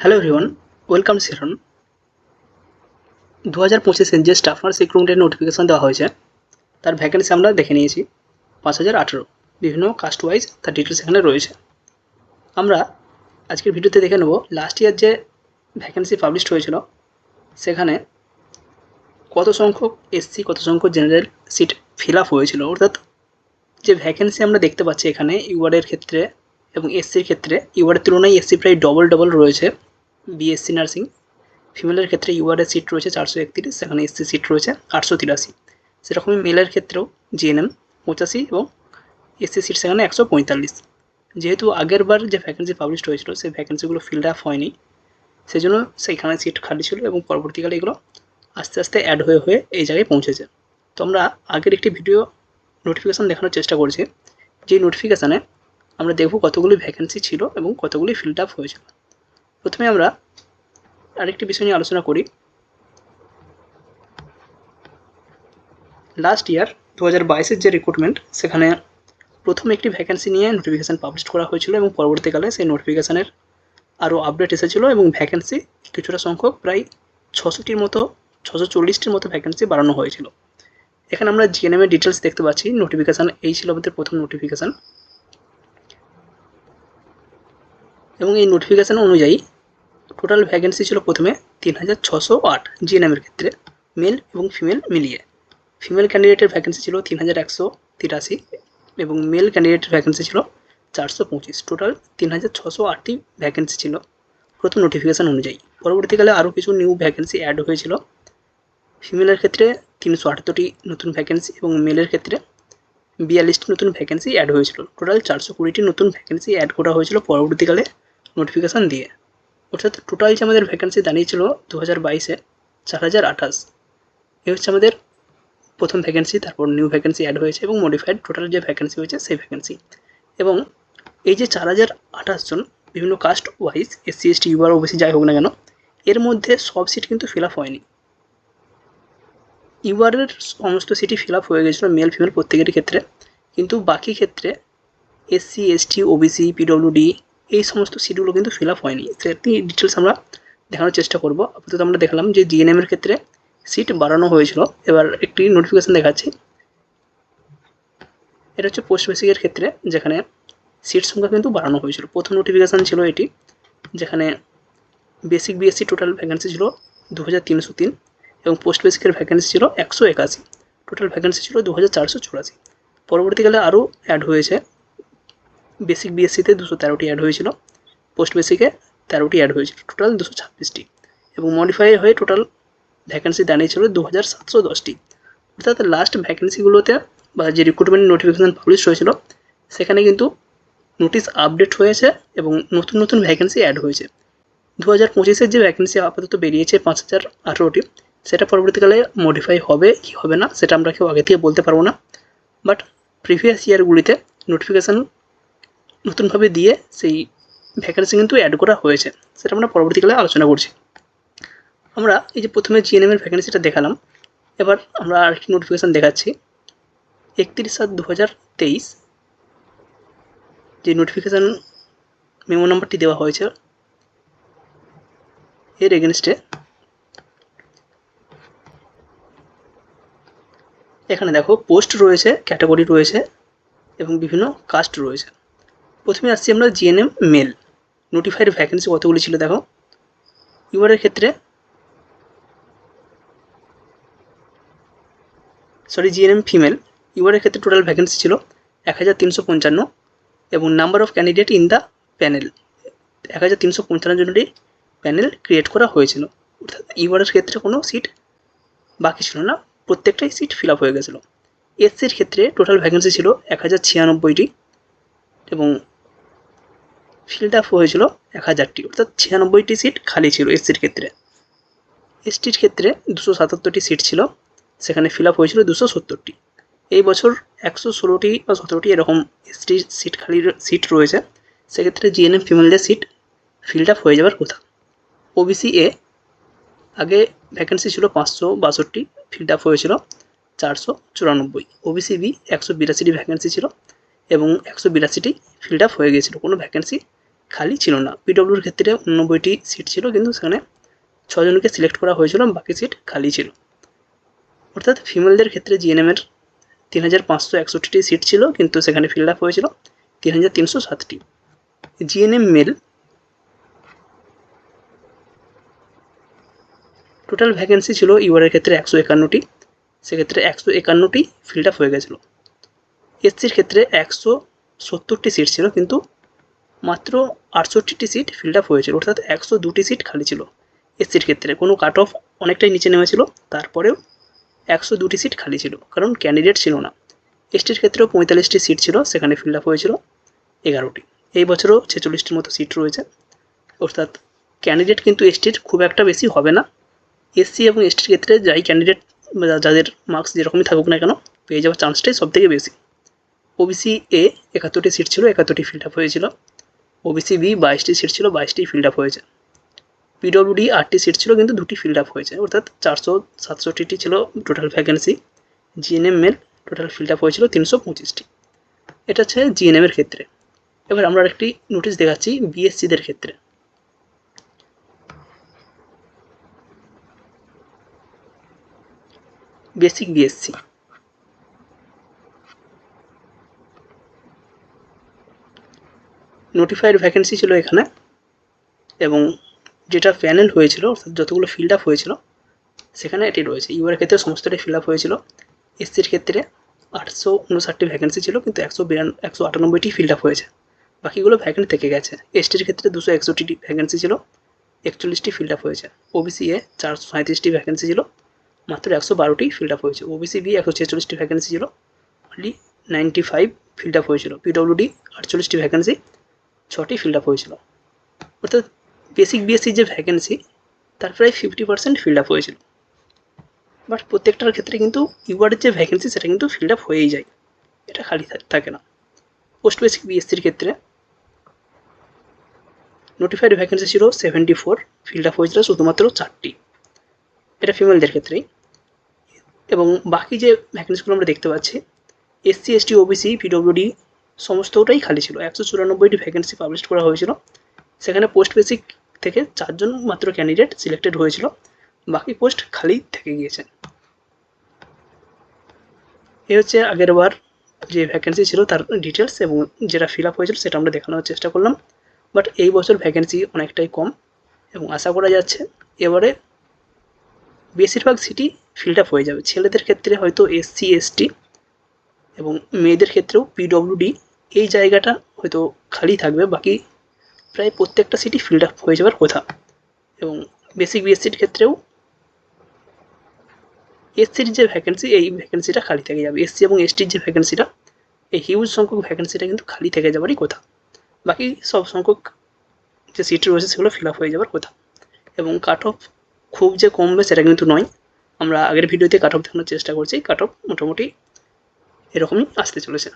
Hello everyone welcome সিরন দু হাজার পঁচিশে যে স্টাফ নার্স রিক্রুটমেন্টের নোটিফিকেশন দেওয়া হয়েছে, তার ভ্যাকেন্সি আমরা দেখে নিয়েছি পাঁচ হাজার আঠেরো। বিভিন্ন কাস্ট ওয়াইজ তার ডিটেলস এখানে রয়েছে। আমরা আজকের ভিডিওতে দেখে নেব লাস্ট ইয়ার যে ভ্যাকেন্সি পাবলিশড হয়েছিল, সেখানে কত সংখ্যক এসসি কত সংখ্যক জেনারেল সিট ফিল আপ হয়েছিল। অর্থাৎ যে ভ্যাকেন্সি আমরা দেখতে পাচ্ছি এখানে ইউআরের ক্ষেত্রে এবং এসসির ক্ষেত্রে ইউআরের তুলনায় এসসি প্রায় ডবল ডবল রয়েছে বিএসসি নার্সিং ফিমেলের ক্ষেত্রে ইউআরের সিট রয়েছে চারশো একত্রিশ, সেখানে এসসি সিট রয়েছে আটশো তিরাশি। সেরকমই মেলের ক্ষেত্রেও জিএনএম পঁচাশি এবং এসসি সিট সেখানে একশো পঁয়তাল্লিশ। যেহেতু আগের বার যে ভ্যাকেন্সি পাবলিশড হয়েছিল, সেই ভ্যাকেন্সিগুলো ফিল্ড আপ হয়নি, সেজন্য সেইখানে সিট খালি ছিল এবং পরবর্তীকালে এগুলো আস্তে আস্তে অ্যাড হয়ে হয়ে এই জায়গায় পৌঁছেছে। তো আমরা আগের একটি ভিডিও নোটিফিকেশান দেখানোর চেষ্টা করছি, যেই নোটিফিকেশানে আমরা দেখব কতগুলি ভ্যাকেন্সি ছিল এবং কতগুলি ফিল্ড আপ হয়েছিল। প্রথমে আমরা আরেকটি বিষয় নিয়ে আলোচনা করি। লাস্ট ইয়ার দু হাজার বাইশের যে রিক্রুটমেন্ট সেখানে প্রথম একটি ভ্যাকেন্সি নিয়ে নোটিফিকেশান পাবলিশ করা হয়েছিল এবং পরবর্তীকালে সেই নোটিফিকেশানের আরও আপডেট এসেছিল এবং ভ্যাকেন্সি কিছুটা সংখ্যক, প্রায় ছশোটির মতো, ছশো চল্লিশটির মতো ভ্যাকেন্সি বাড়ানো হয়েছিল। এখানে আমরা জিএনএমের ডিটেলস দেখতে পাচ্ছি। নোটিফিকেশান এই ছিল আমাদের প্রথম নোটিফিকেশান এবং এই নোটিফিকেশান অনুযায়ী টোটাল ভ্যাকেন্সি ছিল প্রথমে তিন হাজার ছশো আট জিএনএমের ক্ষেত্রে মেল এবং ফিমেল মিলিয়ে। ফিমেল ক্যান্ডিডেটের ভ্যাকেন্সি ছিল তিন হাজার একশো তিরাশি এবং মেল ক্যান্ডিডেটের ভ্যাকেন্সি ছিল চারশো পঁচিশ। টোটাল তিন হাজার ছশো আটটি ভ্যাকেন্সি ছিল প্রথম নোটিফিকেশান অনুযায়ী। পরবর্তীকালে আরও কিছু নিউ ভ্যাকেন্সি অ্যাড হয়েছিল। ফিমেলের ক্ষেত্রে তিনশো আটাত্তরটি নতুন ভ্যাকেন্সি এবং মেলের ক্ষেত্রে বিয়াল্লিশটি নতুন ভ্যাকেন্সি অ্যাড হয়েছিল। টোটাল চারশো কুড়িটি নতুন ভ্যাকেন্সি অ্যাড করা হয়েছিল পরবর্তীকালে। নোটিফিকেশান দিয়ে। অর্থাৎ টোটাল যে আমাদের ভ্যাকেন্সি দাঁড়িয়েছিল দু হাজার বাইশে চার হাজার আঠাশ, এ হচ্ছে আমাদের প্রথম ভ্যাকেন্সি তারপর নিউ ভ্যাকেন্সি অ্যাড হয়েছে এবং মডিফাইড টোটাল যে ভ্যাকেন্সি হয়েছে সেই ভ্যাকেন্সি এবং এই যে চার হাজার আঠাশ জন, বিভিন্ন caste wise SC ST UR OBC যাই হোক না কেন, এর মধ্যে সব সিট কিন্তু ফিল আপ হয়নি। ইউআরের সমস্ত সিটই ফিল আপ হয়ে গেছিল মেল ফিমেল প্রত্যেকের ক্ষেত্রে। কিন্তু বাকি ক্ষেত্রে এসসি এসটি ওবিসি পিডব্লিউডি এই সমস্ত সিটগুলো কিন্তু ফিল আপ হয়নি। সেটি ডিটেলস আমরা দেখানোর চেষ্টা করব। আপাতত আমরা দেখলাম যে জিএনএম এর ক্ষেত্রে সিট বাড়ানো হয়েছিল। এবার একটি নোটিফিকেশান দেখাচ্ছি। এটা হচ্ছে পোস্ট বেসিকের ক্ষেত্রে, যেখানে সিট সংখ্যা কিন্তু বাড়ানো হয়েছিল। প্রথম নোটিফিকেশান ছিল এটি, যেখানে বেসিক বিএসসি টোটাল ভ্যাকেন্সি ছিল দু হাজার তিনশো তিন এবং পোস্ট বেসিকের ভ্যাকেন্সি ছিল একশো একাশি। টোটাল ভ্যাকেন্সি ছিল দু হাজার চারশো চুরাশি। পরবর্তীকালে আরও অ্যাড হয়েছে। বেসিক বিএসসিতে দুশো তেরোটি অ্যাড হয়েছিল পোস্ট বেসিকে তেরোটি অ্যাড হয়েছিল টোটাল দুশো ছাব্বিশটি এবং মডিফাই হয়ে টোটাল ভ্যাকেন্সি দাঁড়িয়েছিল দু হাজার সাতশো দশটি। অর্থাৎ লাস্ট ভ্যাকেন্সিগুলোতে বা যে রিক্রুটমেন্ট নোটিফিকেশান পাবলিশ হয়েছিল, সেখানে কিন্তু নোটিশ আপডেট হয়েছে এবং নতুন নতুন ভ্যাকেন্সি অ্যাড হয়েছে। দু হাজার পঁচিশের যে ভ্যাকেন্সি আপাতত বেরিয়েছে পাঁচ হাজার আঠেরোটি, সেটা পরবর্তীকালে মডিফাই হবে কি হবে না, সেটা আমরা কেউ আগে থেকে বলতে পারব না। বাট প্রিভিয়াস ইয়ারগুলিতে নোটিফিকেশান নতুনভাবে দিয়ে সেই ভ্যাকেন্সি কিন্তু অ্যাড করা হয়েছে। সেটা আমরা পরবর্তীকালে আলোচনা করছি। আমরা এই যে প্রথমে জিএনএম এর ভ্যাকেন্সিটা দেখালাম। এবার আমরা আর আরেকটি নোটিফিকেশান দেখাচ্ছি। একত্রিশ সাত দু হাজার তেইশ যে নোটিফিকেশান মেমো নাম্বারটি দেওয়া হয়েছে, এর এগেনস্টে এখানে দেখো পোস্ট রয়েছে ক্যাটাগরি রয়েছে এবং বিভিন্ন কাস্ট রয়েছে। প্রথমে আসছি আমরা জিএনএম মেল নোটিফাইড ভ্যাকেন্সি কতগুলি ছিল দেখো। ইউআরের ক্ষেত্রে সরি জিএনএম ফিমেল ইউআরের ক্ষেত্রে টোটাল ভ্যাকেন্সি ছিল এক হাজার তিনশো পঞ্চান্ন এবং number of candidate in the panel এক হাজার তিনশো পঞ্চান্ন প্যানেল ক্রিয়েট করা হয়েছিল। অর্থাৎ ইউআরের ক্ষেত্রে কোনো সিট বাকি ছিল না, প্রত্যেকটাই সিট ফিল আপ হয়ে গেছিল। এসসির ক্ষেত্রে টোটাল ভ্যাকেন্সি ছিল এক হাজার ছিয়ানব্বইটি এবং ফিল্ড আপ হয়েছিল এক হাজারটি অর্থাৎ ছিয়ানব্বইটি সিট খালি ছিল এসসির ক্ষেত্রে। এসটির ক্ষেত্রে দুশো সাতাত্তরটি সিট ছিল, সেখানে ফিল আপ হয়েছিল দুশো সত্তরটি। এই বছর একশো ষোলোটি বা সতেরোটি এরকম এসটি সিট খালি সিট রয়েছে, সেক্ষেত্রে জিএনএম ফিমেলদের সিট ফিল্ড আপ হয়ে যাওয়ার কথা। ওবিসি এ আগে ভ্যাকেন্সি ছিল পাঁচশো বাষট্টি ফিল্ড আপ হয়েছিল চারশো চুরানব্বই। ওবিসি বি একশো বিরাশিটি ভ্যাকেন্সি ছিল এবং একশো বিরাশিটি ফিল্ড আপ হয়ে গিয়েছিল। কোনো ভ্যাকেন্সি খালি ছিল না। পিডব্লিউর ক্ষেত্রে উননব্বইটি সিট ছিল, কিন্তু সেখানে ছজনকে সিলেক্ট করা হয়েছিল, বাকি সিট খালি ছিল। অর্থাৎ ফিমেলদের ক্ষেত্রে জিএনএমের তিন হাজার পাঁচশো একষট্টিটি সিট ছিল, কিন্তু সেখানে ফিল্ড আপ হয়েছিল তিন হাজার তিনশো সাতটি। জিএনএম মেল টোটাল ভ্যাকেন্সি ছিল ইউআরের ক্ষেত্রে একশো একান্নটি, সেক্ষেত্রে একশো একান্নটি ফিল্ড আপ হয়ে গেছিল এসসির ক্ষেত্রে একশো সত্তরটি সিট ছিল, কিন্তু মাত্র আটষট্টিটি সিট ফিল্ড আপ হয়েছিল, অর্থাৎ একশো দুটি সিট খালি ছিল এসসির ক্ষেত্রে। কোনো কাট অফ অনেকটাই নিচে নেমেছিল তারপরেও একশো দুটি সিট খালি ছিল, কারণ ক্যান্ডিডেট ছিল না। এসটির ক্ষেত্রেও পঁয়তাল্লিশটি সিট ছিল, সেখানে ফিল্ড আপ হয়েছিল এগারোটি। এই বছরও ছেচল্লিশটির মতো সিট রয়েছে, অর্থাৎ ক্যান্ডিডেট কিন্তু এসটির খুব একটা বেশি হবে না। এসসি এবং এসটির ক্ষেত্রে যাই ক্যান্ডিডেট যাদের মার্কস যেরকমই থাকুক না কেন, পেয়ে যাওয়ার চান্সটাই সব থেকে বেশি। ওবিসি এ একাত্তরটি সিট ছিল, একাত্তরটি ফিল্ড আপ হয়েছিল। ওবিসি বি বাইশটি সিট ছিল, বাইশটি ফিল্ড আপ হয়েছে। পিডব্লিউডি আটটি সিট ছিল, কিন্তু দুটি ফিল্ড আপ হয়েছে। অর্থাৎ চারশো সাতষট্টিটি ছিল total vacancy GNM male total filled up হয়েছিল তিনশো পঁচিশটি। এটা হচ্ছে জিএনএমের ক্ষেত্রে। এবার আমরা একটি নোটিশ দেখাচ্ছি বিএসসিদের ক্ষেত্রে। বেসিক বিএসসি নোটিফাইড ভ্যাকেন্সি ছিল এখানে। এবং যেটা প্যানেল হয়েছিল, অর্থাৎ যতগুলো ফিল্ড আপ হয়েছিল, সেখানে এটি রয়েছে। ইউআর ক্ষেত্রে সমস্তটাই ফিল আপ হয়েছিল। এসসির ক্ষেত্রে আটশো উনষাটটি ভ্যাকেন্সি ছিল, কিন্তু একশো বিরান, একশো আটানব্বইটি ফিল্ড আপ হয়েছে। বাকিগুলো ভ্যাকেন্ট থেকে গেছে। এসটির ক্ষেত্রে দুশো একষট্টি ভ্যাকেন্সি ছিল, একচল্লিশটি ফিল্ড আপ হয়েছে। ওবিসি এ চারশো সাঁত্রিশটি ভ্যাকেন্সি ছিল, মাত্র একশো বারোটি ফিল্ড আপ হয়েছে। ওবিসি বি একশো ছেচল্লিশটি ভ্যাকেন্সি ছিল only ninety five filled up হয়েছিল পিডব্লিউডি আটচল্লিশটি ভ্যাকেন্সি ছটি ফিল্ড আপ হয়েছিল। অর্থাৎ বেসিক বিএসসি যে ভ্যাকেন্সি তার প্রায় ফিফটি পার্সেন্ট ফিল্ড আপ হয়েছিল। বাট প্রত্যেকটার ক্ষেত্রে কিন্তু ইউআরের যে ভ্যাকেন্সি সেটা কিন্তু ফিল্ড আপ হয়েই যায়। এটা খালি থাকে না। পোস্ট বেসিক বিএসসির ক্ষেত্রে নোটিফাইড ভ্যাকেন্সি ছিল সেভেন্টি ফোর ফিল্ড আপ হয়েছিল শুধুমাত্র চারটি। এটা ফিমেলদের ক্ষেত্রেই। এবং বাকি যে ভ্যাকেন্সিগুলো আমরা দেখতে পাচ্ছি এসসি এসটি ওবিসি পিডব্লিউডি সমস্তটাই খালি ছিল। একশো চুরানব্বইটি ভ্যাকেন্সি পাবলিশ করা হয়েছিল। সেখানে পোস্ট বেসিক থেকে চারজন মাত্র ক্যান্ডিডেট সিলেক্টেড হয়েছিল। বাকি পোস্ট খালি থেকে গিয়েছে। এ হচ্ছে আগের বার যে ভ্যাকেন্সি ছিল তার ডিটেলস এবং যেটা ফিল আপ হয়েছিল সেটা আমরা দেখানোর চেষ্টা করলাম। বাট এই বছর ভ্যাকেন্সি অনেকটাই কম এবং আশা করা যাচ্ছে এবারে বেশিরভাগ সিটি ফিল্ড আপ হয়ে যাবে। ছেলেদের ক্ষেত্রে হয়তো এসসি এসটি এবং মেয়েদের ক্ষেত্রেও পিডব্লিউডি এই জায়গাটা হয়তো খালি থাকবে, বাকি প্রায় প্রত্যেকটা সিটি ফিল্ড আপ হয়ে যাওয়ার কথা। এবং বেসিক বিএসসির ক্ষেত্রেও এসসির যে ভ্যাকেন্সি এই ভ্যাকেন্সিটা খালি থেকে যাবে। এসসি এবং এসটির যে ভ্যাকেন্সিটা এই হিউজ সংখ্যক ভ্যাকেন্সিটা কিন্তু খালি থেকে যাবারই কথা। বাকি সব সংখ্যক যে সিট রয়েছে, সেগুলো ফিল আপ হয়ে যাওয়ার কথা। এবং কাট অফ খুব যে কমবে সেটা কিন্তু নয়। আমরা আগের ভিডিওতে কাট অফ দেখানোর চেষ্টা করছি। কাট অফ মোটামুটি এরকমই আসতে চলেছে।